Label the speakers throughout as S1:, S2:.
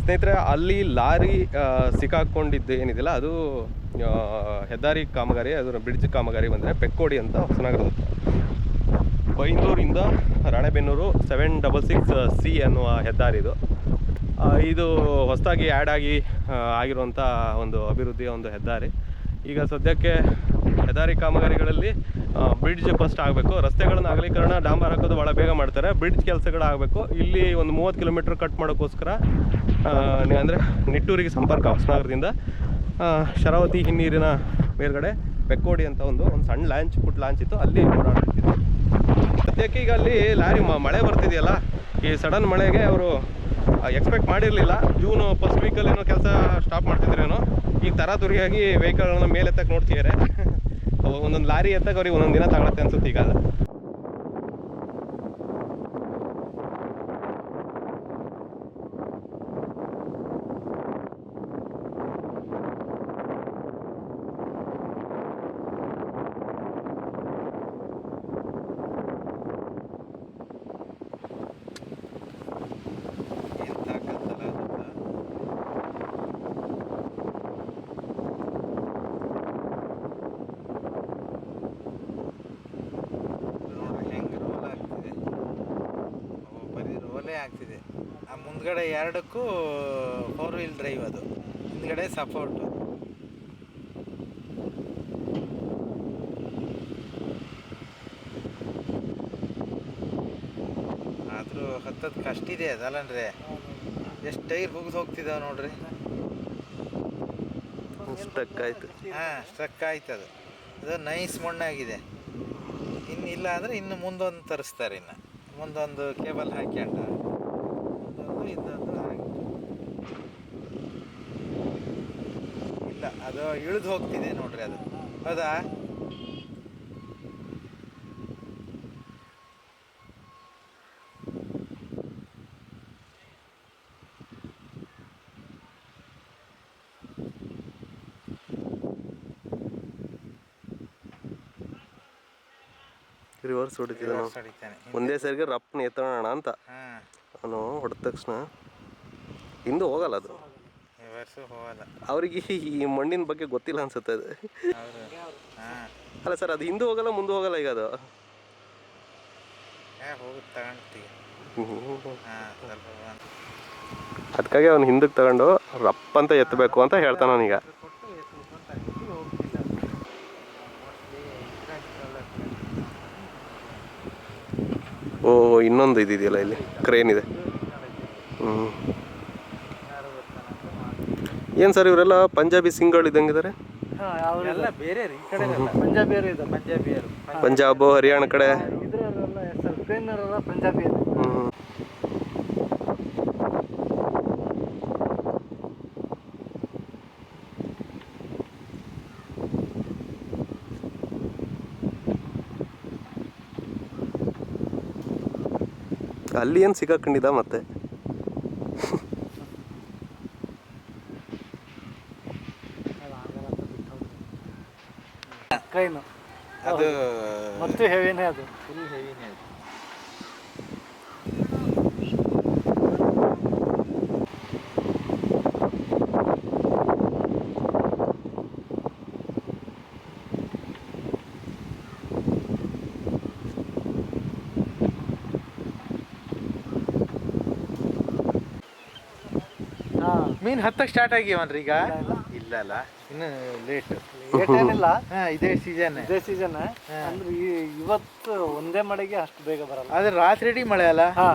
S1: ಸ್ನೇಹಿತರೆ, ಅಲ್ಲಿ ಲಾರಿ ಸಿಕ್ಕಾಕೊಂಡಿದ್ದು ಏನಿದೆಯಲ್ಲ, ಅದು ಹೆದ್ದಾರಿ ಕಾಮಗಾರಿ ಅದರ ಬ್ರಿಡ್ಜ್ ಕಾಮಗಾರಿ ಬಂದರೆ ಪೆಕ್ಕೋಡಿ ಅಂತ ಹೊಸನಗರದ. ಬೈಂದೂರಿಂದ Ranebennur seven double six C ಅನ್ನುವ ಹೆದ್ದಾರಿ ಇದು ಇದು ಹೊಸದಾಗಿ ಆ್ಯಡ್ ಆಗಿ ಆಗಿರುವಂಥ ಒಂದು ಅಭಿವೃದ್ಧಿಯ ಒಂದು ಹೆದ್ದಾರಿ ಈಗ ಸದ್ಯಕ್ಕೆ ಹೆದಾರಿ ಕಾಮಗಾರಿಗಳಲ್ಲಿ ಬ್ರಿಡ್ಜ್ ಫಸ್ಟ್ ಆಗಬೇಕು. ರಸ್ತೆಗಳನ್ನ ಅಗಲೀಕರಣ, ಡಾಂಬರ್ ಹಾಕೋದು ಭಾಳ ಬೇಗ ಮಾಡ್ತಾರೆ. ಬ್ರಿಡ್ಜ್ ಕೆಲಸಗಳು ಆಗಬೇಕು ಇಲ್ಲಿ ಒಂದು ಮೂವತ್ತು ಕಿಲೋಮೀಟ್ರ್ ಕಟ್ ಮಾಡೋಕ್ಕೋಸ್ಕರ ಅಂದರೆ ನಿಟ್ಟೂರಿಗೆ ಸಂಪರ್ಕ, ಹೊಸನಗರದಿಂದ. ಶರಾವತಿ ಹಿನ್ನೀರಿನ ಮೇಲ್ಗಡೆ ಬೆಕ್ಕೋಡಿ ಅಂತ ಒಂದು ಒಂದು ಸಣ್ಣ ಲಾಂಚ್, ಪುಟ್ ಲಾಂಚ್ ಇತ್ತು. ಅಲ್ಲಿ ಓಡಾಡ್ತಿತ್ತು ಸದ್ಯಕ್ಕೆ ಈಗ ಅಲ್ಲಿ ಲಾರಿ ಮಳೆ ಬರ್ತಿದೆಯಲ್ಲ, ಈ ಸಡನ್ ಮಳೆಗೆ ಅವರು ಎಕ್ಸ್ಪೆಕ್ಟ್ ಮಾಡಿರಲಿಲ್ಲ. ಜೂನು ಫಸ್ಟ್ ವೀಕಲ್ಲಿ ಏನೋ ಕೆಲಸ ಸ್ಟಾಪ್ ಮಾಡ್ತಿದ್ರೇನೋ. ತರಾತುರಿಯಾಗಿ ವೆಹಿಕಲ್ಗಳನ್ನ ಮೇಲೆ ಎತ್ತಕ್ಕೆ ನೋಡ್ತಿದ್ದಾರೆ. ಒಂದೊಂದು ಲಾರಿ ಎತ್ತಕ್ಕೆ ಅವ್ರಿಗೆ ಒಂದೊಂದು ದಿನ ತಗೊಳತ್ತೆ ಅನ್ಸುತ್ತೆ ಈಗ ಅದು
S2: ಎಂತ ಕತ್ತಲ ಗೊತ್ತಾ? ನೋಡ್ರಿ ಹೆಂಗ್ ರೋಲ್ ಆಗ್ತಿದೆ ಓ, ಆಗ್ತಿದೆ. ಆ ಮುಂದ್ಗಡೆ ಎರಡಕ್ಕೂ ಫೋರ್ ವೀಲ್ ಡ್ರೈವ್ ಅದು. ಹಿಂದ್ಗಡೆ ಸಪೋರ್ಟು ಆದರೂ ಹತ್ತದ ಕಷ್ಟ ಇದೆ ಅದಲ್ಲನ್ರಿ ಎಷ್ಟು ಟೈರ್ ಮುಗಿದು ಹೋಗ್ತಿದಾವೆ ನೋಡ್ರಿ.
S1: ಸ್ಟಕ್ ಆಯ್ತು.
S2: ಹಾಂ ಸ್ಟ್ರಕ್ ಆಯ್ತು ಅದು. ಅದು ನೈಸ್ ಮಣ್ಣಾಗಿದೆ. ಇನ್ನು ಇಲ್ಲ ಅಂದರೆ ಇನ್ನು ಮುಂದೊಂದು ತರಿಸ್ತಾರೆ ಇನ್ನು. ಮುಂದೊಂದು ಕೇಬಲ್ ಹಾಕ್ಯಂಡ ಮುಂದೊಂದು ಹಾಕಿ. ಇಲ್ಲ ಅದು ಇಳಿದು ಹೋಗ್ತಿದೆ ನೋಡ್ರಿ ಅದು. ಹೌದಾ?
S1: ರಿವರ್ಸ್ ಹೊಡಿತಿದ್ದ ನಾವು.
S2: Reverse ಹೊಡಿತಾನೆ.
S1: ಒಂದೇ ಸರಿಗೆ ರಪ್ಪನ ಎತ್ತೋಣ ಅಂತ. ಅವನು ಹೊಡೆದ ತಕ್ಷಣ ಹಿಂದೆ ಹೋಗಲ್ಲ ಅದು. ಅವ್ರಿಗೆ ಈ ಮಣ್ಣಿನ ಬಗ್ಗೆ ಗೊತ್ತಿಲ್ಲ ಅನ್ಸುತ್ತೆ ಅದು. ಅಲ್ಲ ಸರ್ ಅದು ಹಿಂದೆ ಹೋಗಲ್ಲ ಮುಂದೆ ಹೋಗಲ್ಲ ಈಗ ಅದು. ಅದಕ್ಕಾಗಿ ಅವ್ನು ಹಿಂದಕ್ಕೆ ತಗೊಂಡು ರಪ್ಪ ಅಂತ ಎತ್ತಬೇಕು ಅಂತ ಹೇಳ್ತಾನೆ ಅವನೀಗ ಓ ಇನ್ನೊಂದು ಇದಿದೆಯಲ್ಲ ಇಲ್ಲಿ? ಕ್ರೇನ್ ಇದೆ. ಹ್ಞೂ ಏನು ಸರ್ ಇವರೆಲ್ಲ ಪಂಜಾಬಿ ಸಿಂಗ್ಗಳು ಇದ್ದಂಗಿದ್ದಾರೆ?
S2: ಎಲ್ಲ ಬೇರೆ ರೀ ಈ ಕಡೆ
S3: ಪಂಜಾಬಿಯರು ಇದೆ
S2: ಪಂಜಾಬಿಯರು
S1: ಪಂಜಾಬ್ ಹರಿಯಾಣ ಕಡೆ? ಹ್ಞೂ ಅಲ್ಲಿ ಏನು ಸಿಗಾಕೊಂಡಿದ್ದ ಮತ್ತೆ?
S3: ಟ್ರೈನು
S2: ಅದು
S3: ಮತ್ತೆ ಹೆವಿನೇ ಅದು.
S2: ಫುಲ್ ಹೆವಿನೇ ಅದು. ಮೀನ್ ಹತ್ತಕ್ಕೆ ಸ್ಟಾರ್ಟ್ ಆಗಿವನ್ರಿ ಈಗ? ಇಲ್ಲ ಅಲ್ಲ? ಇನ್ನು ಲೇಟ್
S3: ಲೇಟ್ ಏನಿಲ್ಲ
S2: ಹಾ ಇದೇ ಸೀಸನ್
S3: ಇದೇ ಸೀಸನ್ ಅಂದ್ರೆ ಈ- ಇವತ್ತು ಒಂದೇ ಮಳೆಗೆ ಅಷ್ಟು ಬೇಗ ಬರಲ್ಲ.
S2: ಆದ್ರೆ ರಾತ್ರಿ ಇಡೀ ಮಳೆ ಅಲ್ಲ?
S3: ಹಾ.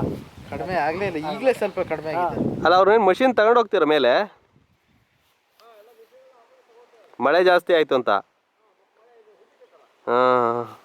S2: ಕಡಿಮೆ ಆಗ್ಲೇ ಇಲ್ಲ. ಈಗಲೇ ಸ್ವಲ್ಪ ಕಡಿಮೆ ಆಗಿದೆ.
S1: ಅಲ್ಲ ಅವ್ರೇನು ಮಷಿನ್ ತಗೊಂಡು ಹೋಗ್ತೀರ ಮೇಲೆ? ಮಳೆ ಜಾಸ್ತಿ ಆಯ್ತು ಅಂತ. ಹಾಂ.